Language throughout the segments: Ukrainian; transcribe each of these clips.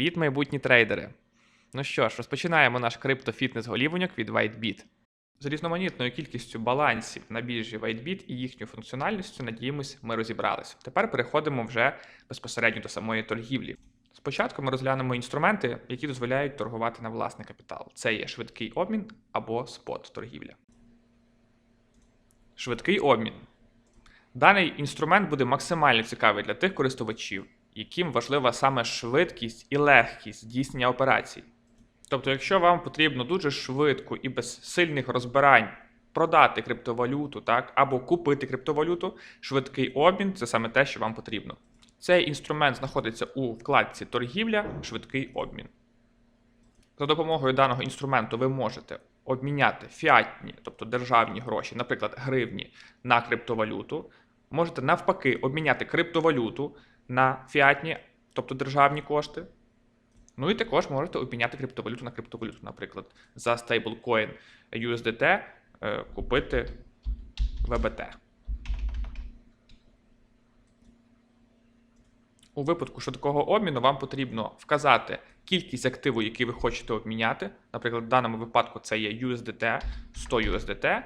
Привіт, майбутні трейдери! Ну що ж, розпочинаємо наш криптофітнес голівоньок від WhiteBit. З різноманітною кількістю балансів на біржі WhiteBit і їхньою функціональністю, надіємось, ми розібралися. Тепер переходимо вже безпосередньо до самої торгівлі. Спочатку ми розглянемо інструменти, які дозволяють торгувати на власний капітал. Це є швидкий обмін або спот торгівля. Швидкий обмін. Даний інструмент буде максимально цікавий для тих користувачів, яким важлива саме швидкість і легкість здійснення операцій. Тобто, якщо вам потрібно дуже швидко і без сильних розбирань продати криптовалюту, так, або купити криптовалюту, швидкий обмін це саме те, що вам потрібно. Цей інструмент знаходиться у вкладці торгівля, швидкий обмін. За допомогою даного інструменту ви можете обміняти фіатні, тобто державні гроші, наприклад, гривні, на криптовалюту. Можете навпаки обміняти криптовалюту на фіатні, тобто державні кошти. Ну і також можете обміняти криптовалюту на криптовалюту, наприклад, за стейблкоін USDT е, купити VBT. У випадку швидкого обміну вам потрібно вказати кількість активу, який ви хочете обміняти. Наприклад, в даному випадку це є USDT, 100 USDT,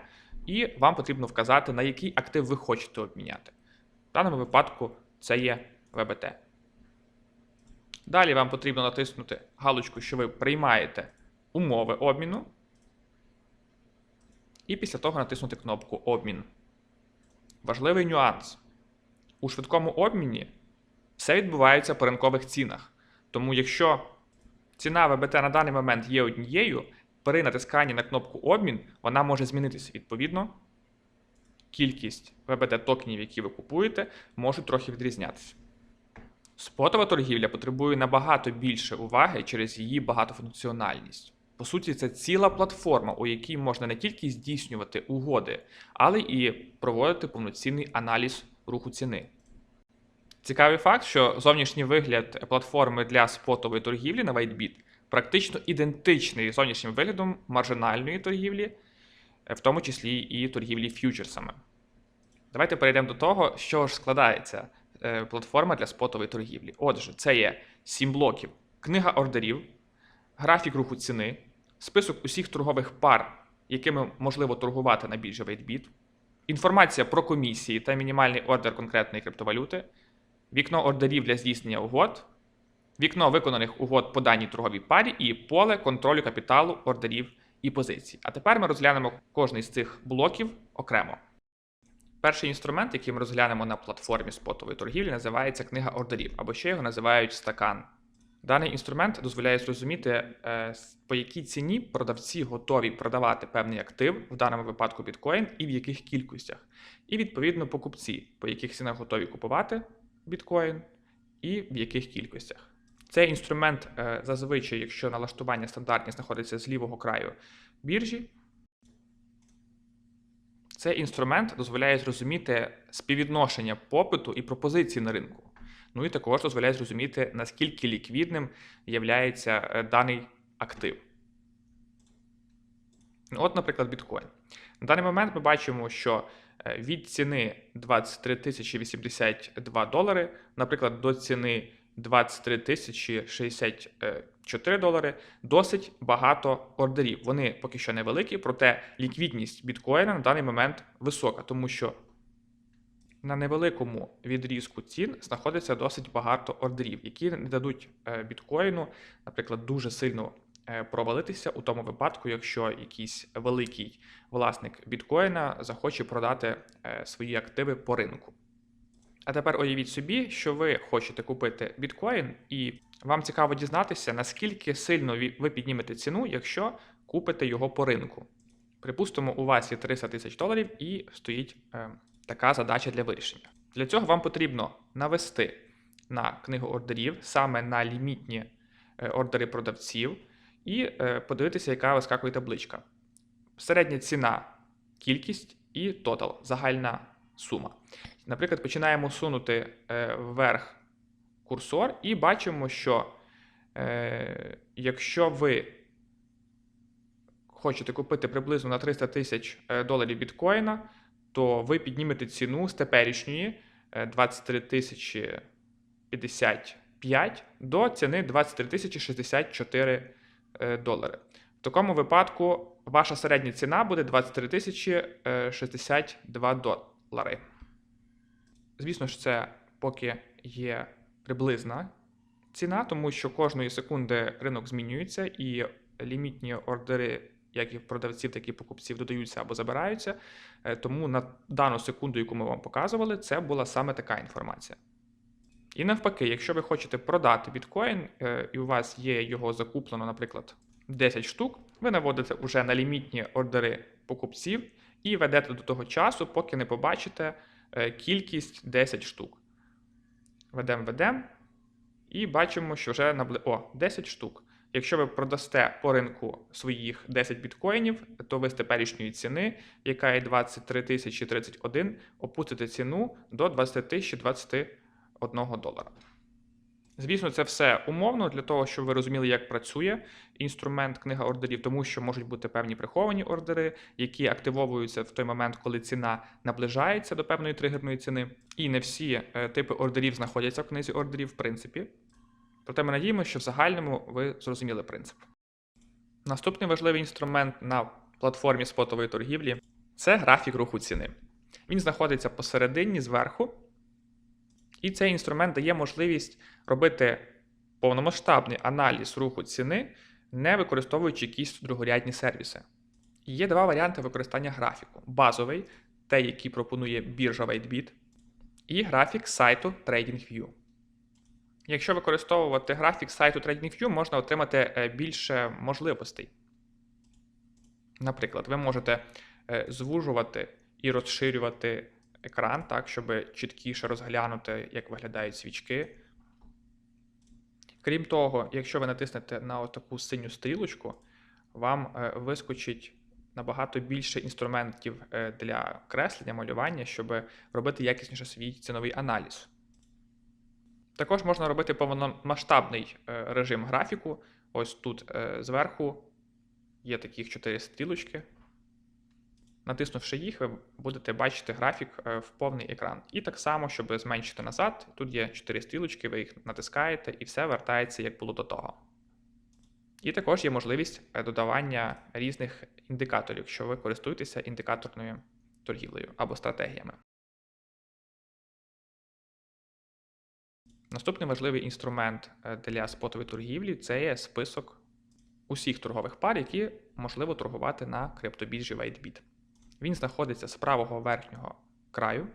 і вам потрібно вказати, на який актив ви хочете обміняти. В даному випадку це є VBT. Далі вам потрібно натиснути галочку, що ви приймаєте умови обміну. І після того натиснути кнопку Обмін. Важливий нюанс. У швидкому обміні все відбувається по ринкових цінах. Тому якщо ціна ВБТ на даний момент є однією, при натисканні на кнопку обмін вона може змінитися. Відповідно, кількість ВБТ токенів, які ви купуєте, може трохи відрізнятися. Спотова торгівля потребує набагато більше уваги через її багатофункціональність. По суті, це ціла платформа, у якій можна не тільки здійснювати угоди, але і проводити повноцінний аналіз руху ціни. Цікавий факт, що зовнішній вигляд платформи для спотової торгівлі на WhiteBit практично ідентичний зовнішнім виглядом маржинальної торгівлі, в тому числі і торгівлі ф'ючерсами. Давайте перейдемо до того, що ж складається платформа для спотової торгівлі. Отже, це є 7 блоків: книга ордерів, графік руху ціни, список усіх торгових пар, якими можливо торгувати на біржі WhiteBit, інформація про комісії та мінімальний ордер конкретної криптовалюти, вікно ордерів для здійснення угод, вікно виконаних угод по даній торговій парі і поле контролю капіталу, ордерів і позицій. А тепер ми розглянемо кожний з цих блоків окремо. Перший інструмент, який ми розглянемо на платформі спотової торгівлі, називається книга ордерів, або ще його називають стакан. Даний інструмент дозволяє зрозуміти, е, по якій ціні продавці готові продавати певний актив, в даному випадку біткоін, і в яких кількостях. І відповідно покупці, по яких цінах готові купувати біткоін, і в яких кількостях. Цей інструмент е, зазвичай, якщо налаштування стандартні знаходиться з лівого краю біржі, цей інструмент дозволяє зрозуміти співвідношення попиту і пропозиції на ринку. Ну і також дозволяє зрозуміти, наскільки ліквідним є е, даний актив. Ну, от, наприклад, біткоін. На даний момент ми бачимо, що е, від ціни 23 082 долари, наприклад, до ціни 23 065 4 долари досить багато ордерів. Вони поки що невеликі, проте ліквідність біткоїна на даний момент висока, тому що на невеликому відрізку цін знаходиться досить багато ордерів, які не дадуть е, біткоїну, наприклад, дуже сильно е, провалитися у тому випадку, якщо якийсь великий власник біткоїна захоче продати е, свої активи по ринку. А тепер уявіть собі, що ви хочете купити біткоін, і вам цікаво дізнатися, наскільки сильно ви піднімете ціну, якщо купите його по ринку. Припустимо, у вас є 300 тисяч доларів і стоїть е, така задача для вирішення. Для цього вам потрібно навести на книгу ордерів саме на лімітні е, ордери продавців і е, подивитися, яка вискакує табличка. Середня ціна, кількість і тотал, загальна сума. Наприклад, починаємо сунути е, вверх курсор і бачимо, що е, якщо ви хочете купити приблизно на 300 тисяч е, доларів біткоїна, то ви піднімете ціну з теперішньої е, 23 тисячі 55 до ціни 23 тисячі 64 е, долари. В такому випадку ваша середня ціна буде 23 тисячі е, 62 долари. Звісно ж, це поки є приблизна ціна, тому що кожної секунди ринок змінюється і лімітні ордери, як і продавців, так і покупців, додаються або забираються. Е, Тому на дану секунду, яку ми вам показували, це була саме така інформація. І навпаки, якщо ви хочете продати біткоін, е, і у вас є його закуплено, наприклад, 10 штук, ви наводите вже на лімітні ордери покупців і ведете до того часу, поки не побачите е, кількість 10 штук. Ведемо, ведемо, і бачимо, що вже набли... О, 10 штук. Якщо ви продасте по ринку своїх 10 біткоїнів, то ви з теперішньої ціни, яка є 23 тисячі 31, опустите ціну до 20 тисяч 21 долара. Звісно, це все умовно для того, щоб ви розуміли, як працює інструмент книга ордерів, тому що можуть бути певні приховані ордери, які активовуються в той момент, коли ціна наближається до певної тригерної ціни. І не всі е, типи ордерів знаходяться в книзі ордерів, в принципі. Проте ми надіємося, що в загальному ви зрозуміли принцип. Наступний важливий інструмент на платформі спотової торгівлі це графік руху ціни. Він знаходиться посередині зверху, і цей інструмент дає можливість робити повномасштабний аналіз руху ціни, не використовуючи якісь другорядні сервіси. Є два варіанти використання графіку: базовий, той, який пропонує біржа WhiteBit, і графік сайту TradingView. Якщо використовувати графік сайту TradingView, можна отримати е, більше можливостей. Наприклад, ви можете е, звужувати і розширювати екран так, щоб чіткіше розглянути, як виглядають свічки. Крім того, якщо ви натиснете на таку синю стрілочку, вам е, вискочить набагато більше інструментів е, для креслення, малювання, щоб робити якісніше свій ціновий аналіз. Також можна робити повномасштабний е, режим графіку. Ось тут зверху є таких 4 стрілочки. Натиснувши їх, ви будете бачити графік е, в повний екран. І так само, щоб зменшити назад, тут є 4 стрілочки, ви їх натискаєте і все вертається, як було до того. І також є можливість е, додавання різних індикаторів, якщо ви користуєтеся індикаторною торгівлею або стратегіями. Наступний важливий інструмент е, для спотової торгівлі це є список усіх торгових пар, які можливо торгувати на криптобіржі WhiteBit. Він знаходиться з правого верхнього краю.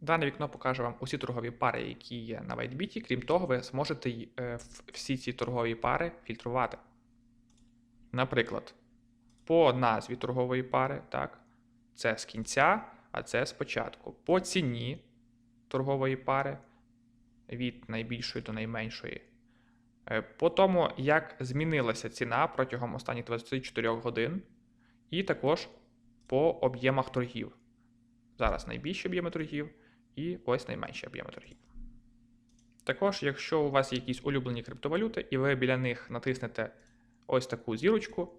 Дане вікно покаже вам усі торгові пари, які є на WhiteBit. Крім того, ви зможете е, всі ці торгові пари фільтрувати. Наприклад, по назві торгової пари, так, це з кінця, а це з початку. По ціні торгової пари від найбільшої до найменшої. Е, По тому, як змінилася ціна протягом останніх 24 годин, і також по об'ємах торгів. Зараз найбільші об'єми торгів і ось найменші об'єми торгів. Також, якщо у вас є якісь улюблені криптовалюти, і ви біля них натиснете ось таку зірочку,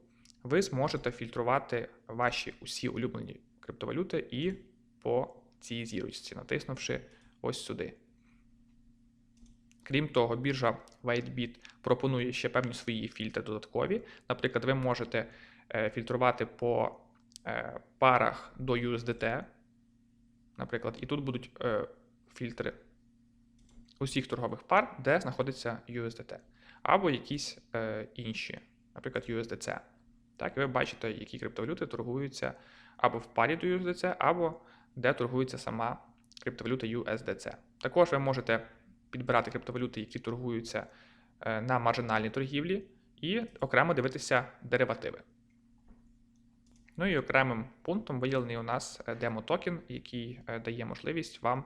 ви зможете фільтрувати ваші усі улюблені криптовалюти і по цій зірочці, натиснувши ось сюди. Крім того, біржа WhiteBit пропонує ще певні свої фільтри додаткові. Наприклад, ви можете е, фільтрувати по парах до USDT. Наприклад, і тут будуть е, фільтри усіх торгових пар, де знаходиться USDT, або якісь е, інші, наприклад, USDC. Так, і ви бачите, які криптовалюти торгуються або в парі до USDC, або де торгується сама криптовалюта USDC. Також ви можете підбирати криптовалюти, які торгуються е, на маржинальній торгівлі, і окремо дивитися деривативи. Ну і окремим пунктом виділений у нас е, демо-токен, який е, дає можливість вам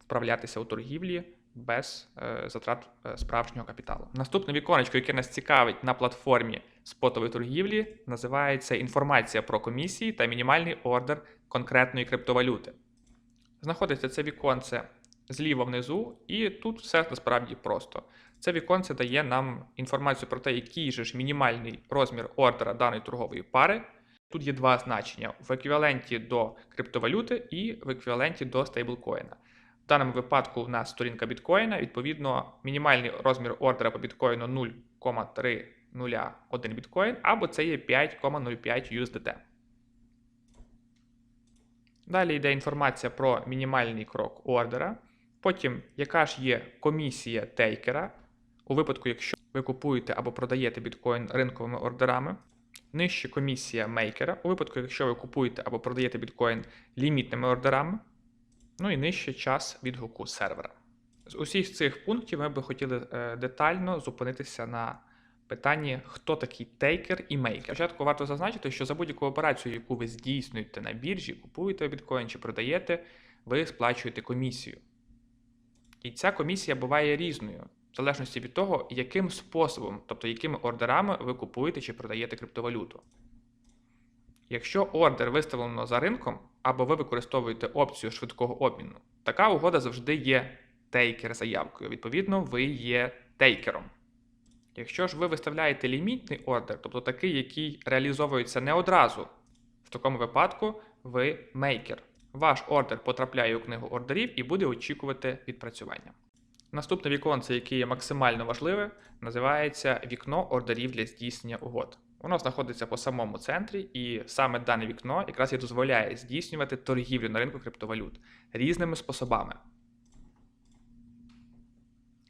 вправлятися у торгівлі без е, затрат справжнього капіталу. Наступне віконечко, яке нас цікавить на платформі спотової торгівлі, називається інформація про комісії та мінімальний ордер конкретної криптовалюти. Знаходиться це віконце зліва внизу, і тут все насправді просто. Це віконце дає нам інформацію про те, який же ж мінімальний розмір ордера даної торгової пари. Тут є два значення: в еквіваленті до криптовалюти і в еквіваленті до стейблкоїна. В даному випадку у нас сторінка біткоїна, відповідно, мінімальний розмір ордера по біткоїну 0,301 біткоін, або це є 5,05 USDT. Далі йде інформація про мінімальний крок ордера. Потім, яка ж є комісія тейкера у випадку, якщо ви купуєте або продаєте біткоін ринковими ордерами. Нижче комісія мейкера у випадку, якщо ви купуєте або продаєте біткоін лімітними ордерами. Ну і нижче час відгуку сервера. З усіх цих пунктів ми би хотіли е, детально зупинитися на питанні, хто такий тейкер і мейкер. Спочатку варто зазначити, що за будь-яку операцію, яку ви здійснюєте на біржі, купуєте біткоін чи продаєте, ви сплачуєте комісію. І ця комісія буває різною, в залежності від того, яким способом, тобто якими ордерами ви купуєте чи продаєте криптовалюту. Якщо ордер виставлено за ринком, або ви використовуєте опцію швидкого обміну, така угода завжди є тейкер заявкою. Відповідно, ви є тейкером. Якщо ж ви виставляєте лімітний ордер, тобто такий, який реалізовується не одразу, в такому випадку ви мейкер. Ваш ордер потрапляє у книгу ордерів і буде очікувати відпрацювання. Наступне віконце, яке є максимально важливе, називається вікно ордерів для здійснення угод. Воно знаходиться по самому центрі, і саме дане вікно якраз і дозволяє здійснювати торгівлю на ринку криптовалют різними способами.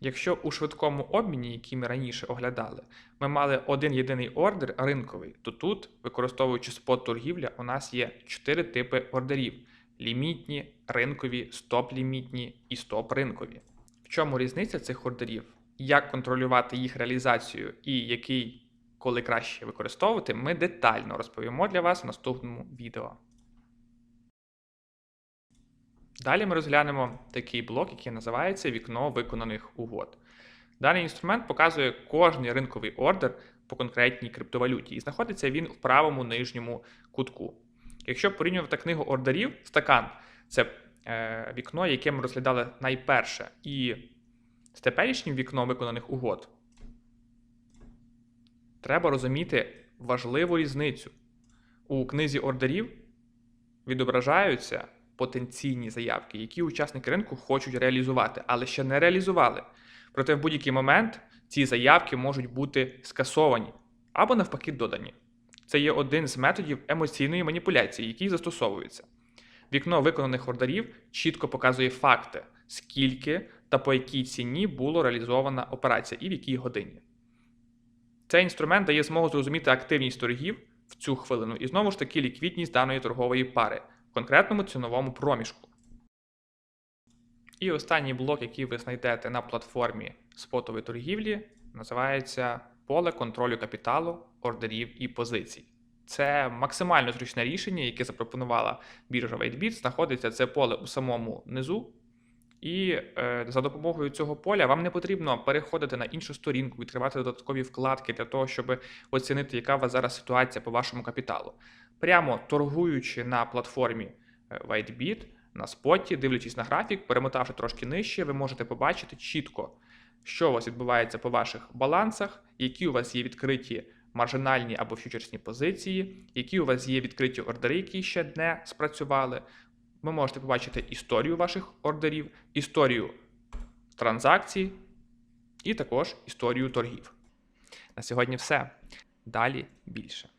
Якщо у швидкому обміні, який ми раніше оглядали, ми мали один єдиний ордер ринковий, то тут, використовуючи спот торгівля, у нас є чотири типи ордерів: лімітні, ринкові, стоп-лімітні і стоп-ринкові. Чому різниця цих ордерів? Як контролювати їх реалізацію і який, коли краще використовувати, ми детально розповімо для вас в наступному відео. Далі ми розглянемо такий блок, який називається вікно виконаних угод. Даний інструмент показує кожний ринковий ордер по конкретній криптовалюті, і знаходиться він в правому нижньому кутку. Якщо порівнювати книгу ордерів, стакан це вікно, яке ми розглядали найперше, і з теперішнім вікном виконаних угод, треба розуміти важливу різницю. У книзі ордерів відображаються потенційні заявки, які учасники ринку хочуть реалізувати, але ще не реалізували. Проте в будь-який момент ці заявки можуть бути скасовані або навпаки додані. Це є один з методів емоційної маніпуляції, який застосовується. Вікно виконаних ордерів чітко показує факти, скільки та по якій ціні було реалізована операція і в якій годині. Цей інструмент дає змогу зрозуміти активність торгів в цю хвилину і знову ж таки ліквідність даної торгової пари в конкретному ціновому проміжку. І останній блок, який ви знайдете на платформі спотової торгівлі, називається поле контролю капіталу, ордерів і позицій. Це максимально зручне рішення, яке запропонувала біржа WhiteBit. Знаходиться це поле у самому низу. І е, за допомогою цього поля вам не потрібно переходити на іншу сторінку, відкривати додаткові вкладки для того, щоб оцінити, яка у вас зараз ситуація по вашому капіталу. Прямо торгуючи на платформі е, WhiteBit, на споті, дивлячись на графік, перемотавши трошки нижче, ви можете побачити чітко, що у вас відбувається по ваших балансах, які у вас є відкриті маржинальні або фьючерсні позиції, які у вас є відкриті ордери, які ще не спрацювали. Ви можете побачити історію ваших ордерів, історію транзакцій і також історію торгів. На сьогодні все. Далі більше.